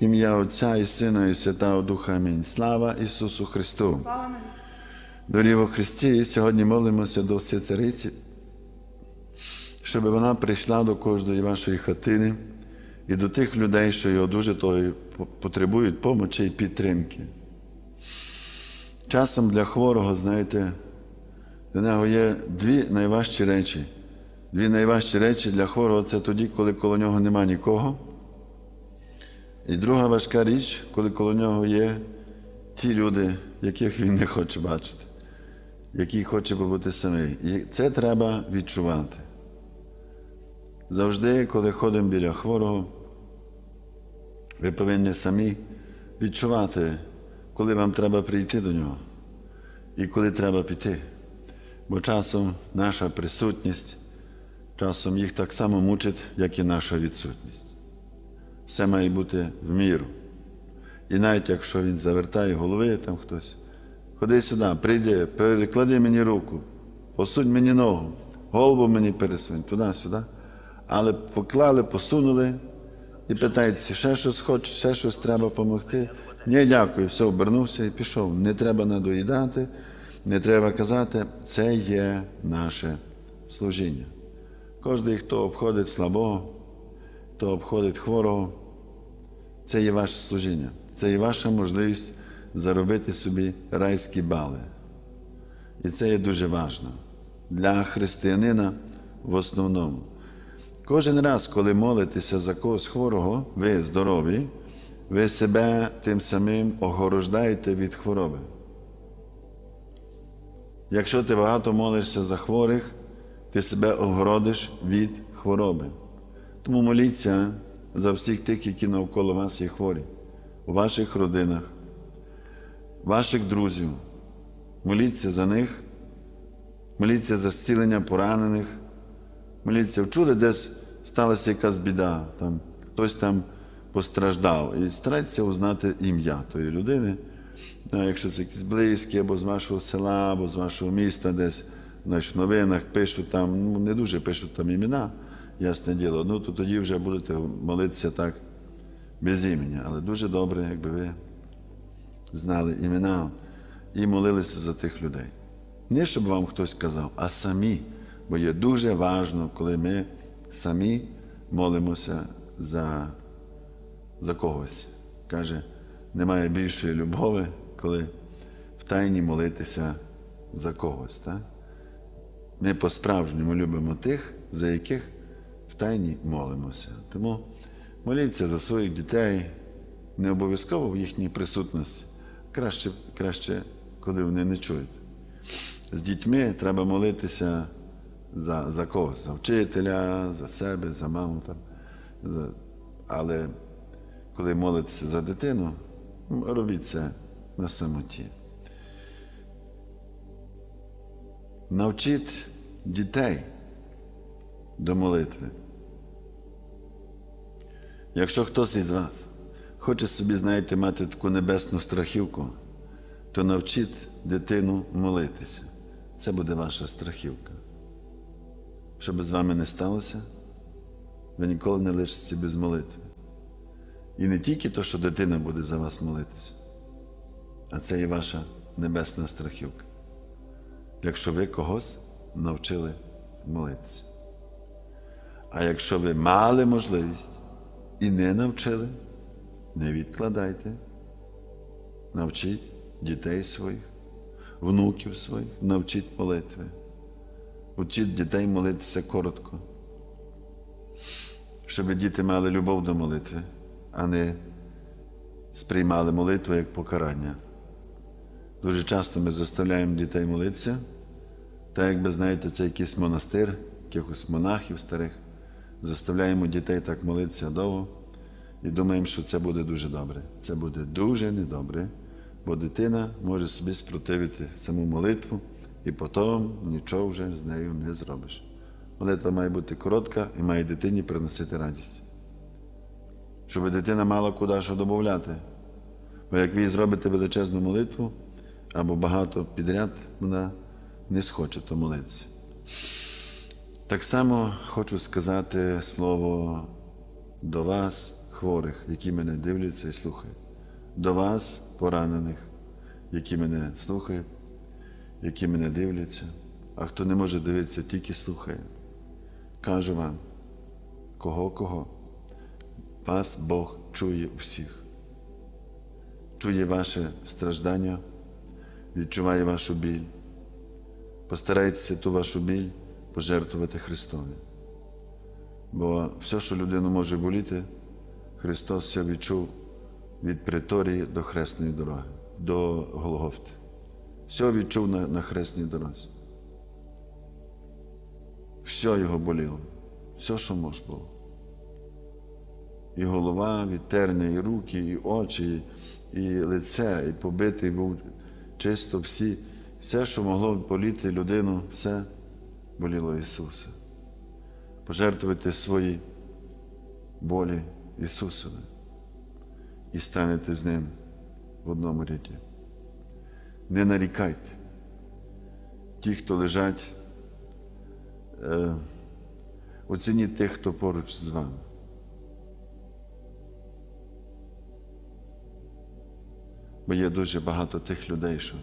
Ім'я Отця і Сина, і Святого Духа. Амінь. Слава Ісусу Христу! Дорогі во Христі, сьогодні молимося до Всецариці, щоб вона прийшла до кожної вашої хатини і до тих людей, що його дуже того потребують помочі і підтримки. Часом для хворого, знаєте, для нього є дві найважчі речі. Дві найважчі речі для хворого це тоді, коли коло нього нема нікого. І друга важка річ, коли коло нього є ті люди, яких він не хоче бачити, які хоче побути самий. І це треба відчувати. Завжди, коли ходимо біля хворого, ви повинні самі відчувати, коли вам треба прийти до нього і коли треба піти. Бо часом наша присутність, часом їх так само мучить, як і наша відсутність. Все має бути в міру. І навіть якщо він завертає голови, там хтось, ходи сюди, прийди, переклади мені руку, посунь мені ногу, голову мені пересунь, туди-сюди. Але поклали, посунули і питається, ще щось хочеш, ще щось треба допомогти. Ні, дякую, все, обернувся і пішов. Не треба надоїдати, не треба казати, це є наше служіння. Кожен, хто обходить слабого, хто обходить хворого, це є ваше служіння, це є ваша можливість заробити собі райські бали. І це є дуже важливо для християнина в основному. Кожен раз, коли молитеся за когось хворого, ви здорові, ви себе тим самим огорождаєте від хвороби. Якщо ти багато молишся за хворих, ти себе огородиш від хвороби. Тому моліться за всіх тих, які навколо вас є хворі, у ваших родинах, ваших друзів. Моліться за них, моліться за зцілення поранених, моліться, вчули, десь сталася якась біда, там, хтось там постраждав. І старайтеся узнати ім'я тої людини. Якщо це якісь близькі, або з вашого села, або з вашого міста, десь в новинах пишуть там, ну не дуже пишуть там імена, ясне діло, ну то тоді вже будете молитися так без імені. Але дуже добре, якби ви знали імена і молилися за тих людей. Не щоб вам хтось казав, а самі. Бо є дуже важливо, коли ми самі молимося за, за когось. Каже, немає більшої любові, коли в тайні молитися за когось. Так? Ми по-справжньому любимо тих, за яких тайні молимося. Тому моліться за своїх дітей, не обов'язково в їхній присутності, краще, краще, коли вони не чують. З дітьми треба молитися за за когось, за вчителя, за себе, за маму. Там, за... Але коли молитеся за дитину, робіть це на самоті. Навчіть дітей до молитви. Якщо хтось із вас хоче собі, знаєте, мати таку небесну страхівку, то навчіть дитину молитися. Це буде ваша страхівка. Щоб з вами не сталося, ви ніколи не лишитеся без молитви. І не тільки то, що дитина буде за вас молитися, а це і ваша небесна страхівка. Якщо ви когось навчили молитися. А якщо ви мали можливість і не навчили, не відкладайте, навчіть дітей своїх, внуків своїх, навчіть молитви. Учіть дітей молитися коротко, щоб діти мали любов до молитви, а не сприймали молитву як покарання. Дуже часто ми заставляємо дітей молитися, так якби, знаєте, це якийсь монастир, якихось монахів старих. Заставляємо дітей так молитися довго і думаємо, що це буде дуже добре. Це буде дуже недобре, бо дитина може собі спротивити саму молитву і потім нічого вже з нею не зробиш. Молитва має бути коротка і має дитині приносити радість. Щоб дитина мала куди що додати. Бо як ви зробите величезну молитву або багато підряд, вона не схоче то молитися. Так само хочу сказати слово до вас, хворих, які мене дивляться і слухають, до вас, поранених, які мене слухають, які мене дивляться, а хто не може дивитися, тільки слухає. Кажу вам, кого кого, вас Бог чує усіх, чує ваше страждання, відчуває вашу біль. Постарайтеся ту вашу біль пожертвувати Христові. Бо все, що людину може боліти, Христос все відчув від приторії до хресної дороги, до Голгофти. Все відчув на, на хресній дорозі. Все його боліло, все, що може було. І голова від терня, і руки, і очі, і лице, і побитий був чисто всі, все, що могло боліти людину, все боліло Ісуса. Пожертвуйте свої болі Ісусові і станете з Ним в одному ряді. Не нарікайте. Ті, хто лежать, е, оцініть тих, хто поруч з вами. Бо є дуже багато тих людей, що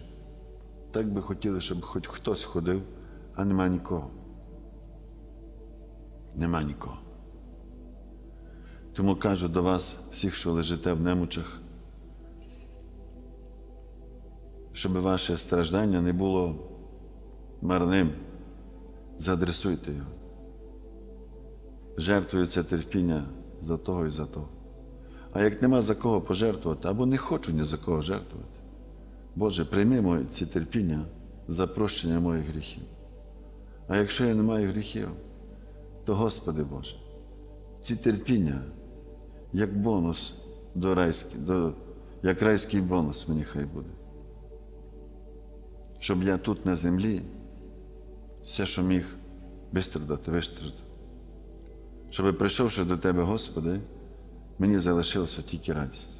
так би хотіли, щоб хоч хтось ходив, а нема нікого. Нема нікого. Тому кажу до вас, всіх, що лежите в немучах, щоб ваше страждання не було марним, заадресуйте його. Жертвую це терпіння за того і за того. А як нема за кого пожертвувати, або не хочу ні за кого жертвувати, Боже, прийми мої ці терпіння за прощення моїх гріхів. А якщо я не маю гріхів, то Господи Боже, ці терпіння, як бонус до райський, до, як райський бонус мені хай буде. Щоб я тут на землі все, що міг вистрадати, вистрадав. Щоб прийшовши до Тебе, Господи, мені залишилася тільки радість.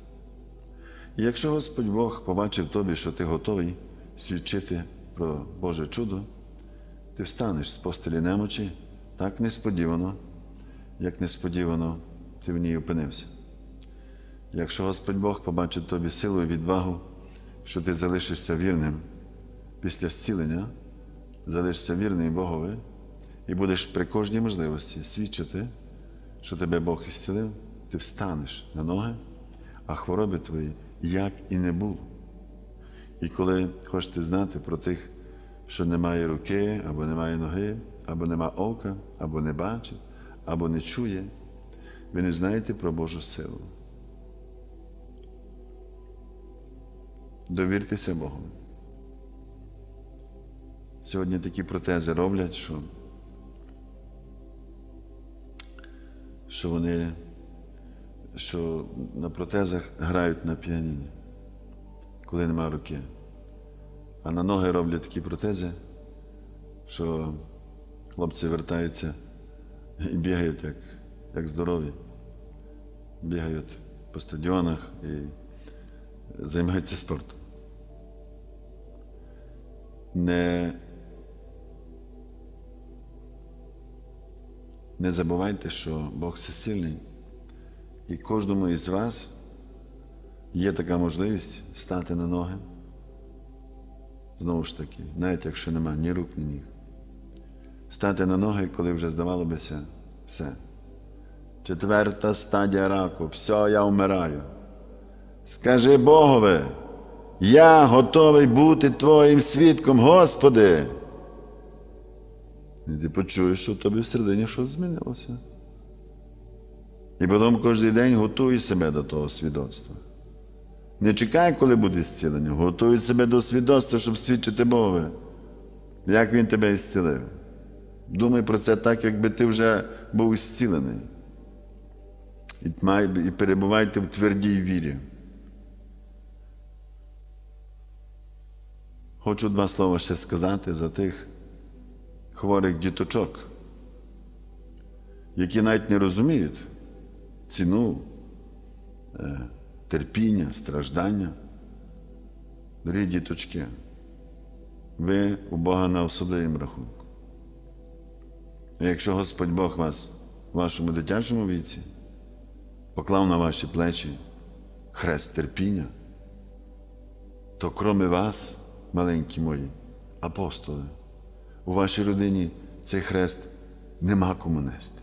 І якщо Господь Бог побачив тобі, що ти готовий свідчити про Боже чудо, ти встанеш з постелі немочі так несподівано, як несподівано ти в ній опинився. Якщо Господь Бог побачить тобі силу і відвагу, що ти залишишся вірним після зцілення, залишишся вірний Богові і будеш при кожній можливості свідчити, що тебе Бог ісцілив, ти встанеш на ноги, а хвороби твої як і не було. І коли хочете знати про тих, що немає руки, або немає ноги, або нема ока, або не бачить, або не чує, ви не знаєте про Божу силу. Довіртеся Богу. Сьогодні такі протези роблять, що, що вони що на протезах грають на піаніні, коли нема руки. А на ноги роблять такі протези, що хлопці вертаються і бігають як, як здорові. Бігають по стадіонах і займаються спортом. Не, не забувайте, що Бог всесильний. І кожному із вас є така можливість стати на ноги. Знову ж таки, навіть якщо нема ні рук, ні ніг. Стати на ноги, коли вже здавало бися все. Четверта стадія раку. Все, я вмираю. Скажи Богове, я готовий бути Твоїм свідком, Господи. І ти почуєш, що в тобі всередині щось змінилося. І потім кожен день готуй себе до того свідоцтва. Не чекай, коли буде зцілення, готуй себе до свідоцтва, щоб свідчити Богові, як Він тебе зцілив. Думай про це так, якби ти вже був зцілений. І, перебувайте в твердій вірі. Хочу два слова ще сказати за тих хворих діточок, які навіть не розуміють ціну терпіння, страждання. Дорогі діточки, ви у Бога на особливому рахунку. А якщо Господь Бог вас у вашому дитячому віці поклав на ваші плечі хрест терпіння, то кроме вас, маленькі мої апостоли, у вашій родині цей хрест нема кому нести.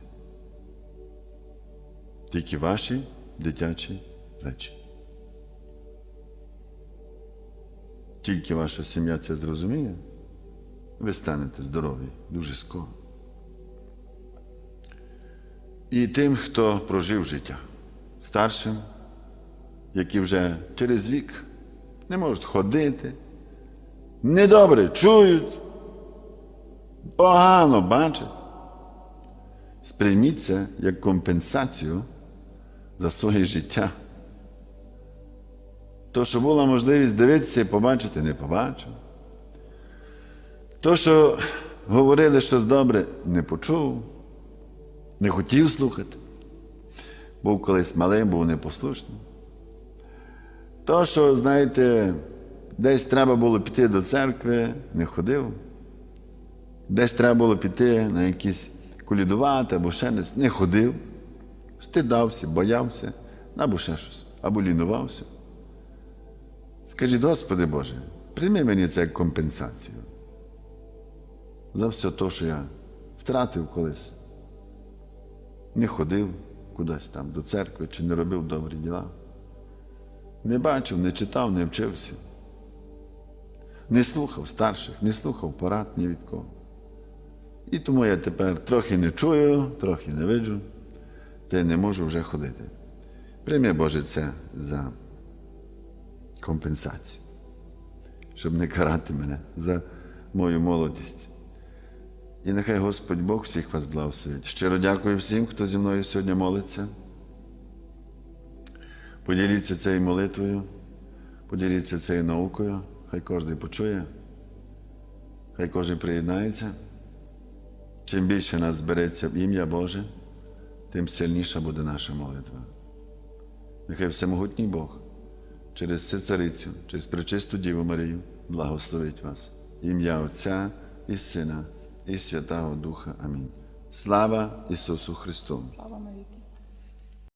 Тільки ваші дитячі плечі. Тільки ваша сім'я це зрозуміє, ви станете здорові дуже скоро. І тим, хто прожив життя старшим, які вже через вік не можуть ходити, недобре чують, погано бачать. Сприйміть це як компенсацію за своє життя. То, що була можливість дивитися і побачити, не побачив. То, що говорили щось добре, не почув, не хотів слухати. Був колись малим, був непослушним. То, що, знаєте, десь треба було піти до церкви, не ходив. Десь треба було піти на якісь колідувати або ще десь, не ходив, стидався, боявся, або ще щось, або лінувався. Скажіть, Господи Боже, прийми мені це як компенсацію за все те, що я втратив колись, не ходив кудись там до церкви чи не робив добрі діла. Не бачив, не читав, не вчився. Не слухав старших, не слухав порад ні від кого. І тому я тепер трохи не чую, трохи не виджу, та й не можу вже ходити. Прийми, Боже, це за компенсацію, щоб не карати мене за мою молодість. І нехай Господь Бог всіх вас благословить. Щиро дякую всім, хто зі мною сьогодні молиться. Поділіться цією молитвою, поділіться цією наукою, хай кожен почує, хай кожен приєднається. Чим більше нас збереться в ім'я Боже, тим сильніша буде наша молитва. Нехай всемогутній Бог через царицю, через пречисту Діву Марію благословить вас. Ім'я Отця і Сина, і Святого Духа. Амінь. Слава Ісусу Христу! Слава навіки.